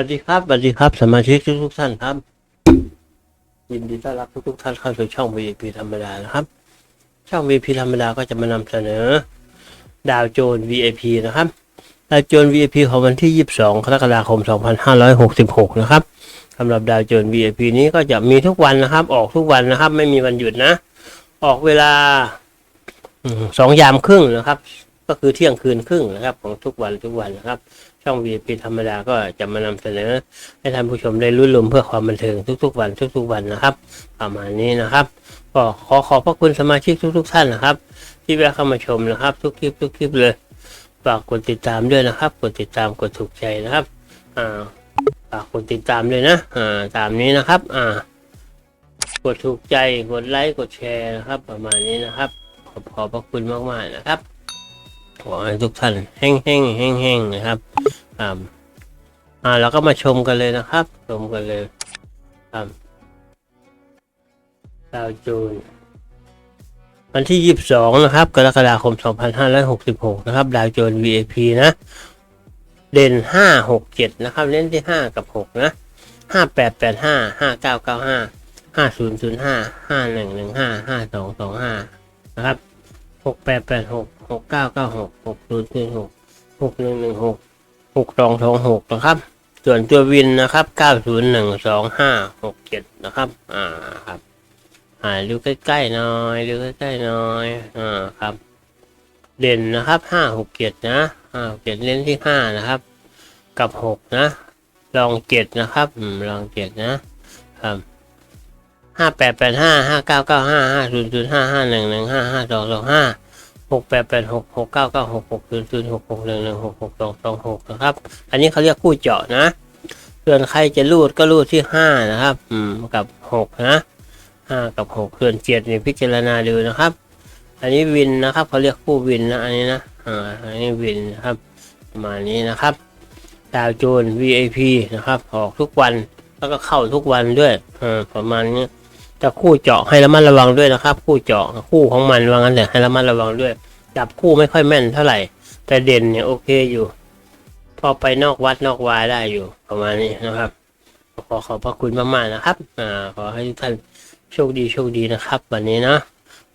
วัสดีครับสวัสดีครับสมาชิกทุกทุกท่านครับ ยินดีต้อนรับทุกทุกท่านเข้าสู่ช่อง VIP ธรรมดานะครับ ช่อง VIP ธรรมดาก็จะมานำเสนอ ดาวโจน VIP นะครับ ดาวโจน VIP ของวันที่ 22 กรกฎาคม 2566 นะครับสำหรับดาวโจน VIP นี้ก็จะมีทุกวันนะครับ ออกทุกวันนะครับ ไม่มีวันหยุดนะ ออกเวลาอืมสองยามครึ่งนะครับ ก็คือเที่ยงคืนครึ่งนะครับ ของทุกวันทุกวันนะครับ ช่อง VIP ธรรมดาก็จะมานำเสนอ ให้ท่านผู้ชมได้รุ่นลมเพื่อความบันเทิงทุกๆวันทุกๆวันนะครับ ประมาณนี้นะครับก็ขอขอบพระคุณสมาชิกทุก ๆ ท่านนะครับ ที่แวะเข้ามาชมนะครับ ทุกคลิปทุกคลิปเลยฝากกดติดตามด้วยนะครับ กดติดตามกดถูกใจนะครับอ่าฝากกดติดตามด้วยนะอ่าตามนี้นะครับอ่ากดถูกใจกดไลค์กดแชร์นะครับ ประมาณนี้นะครับขอบขอบพระคุณมากๆนะครับ ขอให้ทุกท่านแห้งแห้งแห้งแห้งๆนะครับอ่าอ่าเราก็มาชมกันเลยนะครับ ชมกันเลยครับดาวจูนวันที่ 22 นะครับ กรกฎาคม 2566 นะครับ ดาวโจน VIP นะ เด่น 5 6 7 นะครับ เล่นที่ 5 กับ 6 นะ 5885 5995 5005 5115 5225 นะครับ กแปดแปดหกหกเก้าเก้าหกหกศูนย์ศูนย์หกหกหนึ่งหนึ่งหกหกสองสองหกนะครับ ส่วนตัววินนะครับเก้าศูนย์หนึ่งสองห้าหกเจ็ดนะครับ อ่าครับหาดูใกล้ๆหน่อยดูใกล้ๆหน่อยอ่าครับ เด่นนะครับห้าหกเจ็ดนะห้าเจ็ดเล่นที่ห้านะครับ กับหกนะ ลองเจ็ดนะครับ อืมลองเจ็ดนะครับ ห้าแปดแปดห้าห้าเก้าเก้าห้าห้าศูนย์ศูนย์ห้าห้าหนึ่งหนึ่งห้าห้าสองสองห้าหกแปดแปดหกหกเก้าเก้าหกหกศูนย์ศูนย์หกหกหนึ่งหนึ่งหกหกสองสองหกนะครับ อันนี้เขาเรียกคู่เจาะนะ ส่วนใครจะรูดก็รูดที่ห้านะครับ อืมกับหกนะห้ากับหกส่วนเจ็ดนี่พิจารณาดูนะครับ อันนี้วินนะครับเขาเรียกคู่วินนะอันนี้นะอ่าอันนี้วินนะครับประมาณนี้นะครับดาวโจน VIP นะครับออกทุกวันแล้วก็เข้าทุกวันด้วยเออประมาณนี้ แต่คู่เจาะให้ระมัดระวังด้วยนะครับ คู่เจาะคู่ของมันว่างั้นแหละให้ระมัดระวังด้วย จับคู่ไม่ค่อยแม่นเท่าไหร่ แต่เด่นเนี่ยโอเคอยู่ พอไปนอกวัดนอกวาได้อยู่ประมาณนี้นะครับ ขอขอบพระคุณมากๆนะครับ อ่า ขอให้ทุกท่านโชคดีโชคดีนะครับ วันนี้นะ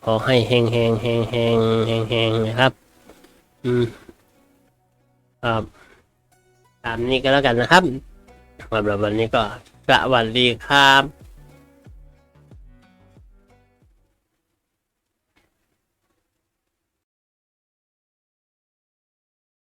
ขอให้เฮงเฮงเฮงเฮงเฮงเฮงนะครับ อืมครับตามนี้ก็แล้วกันนะครับสำหรับวันนี้ก็สวัสดีครับ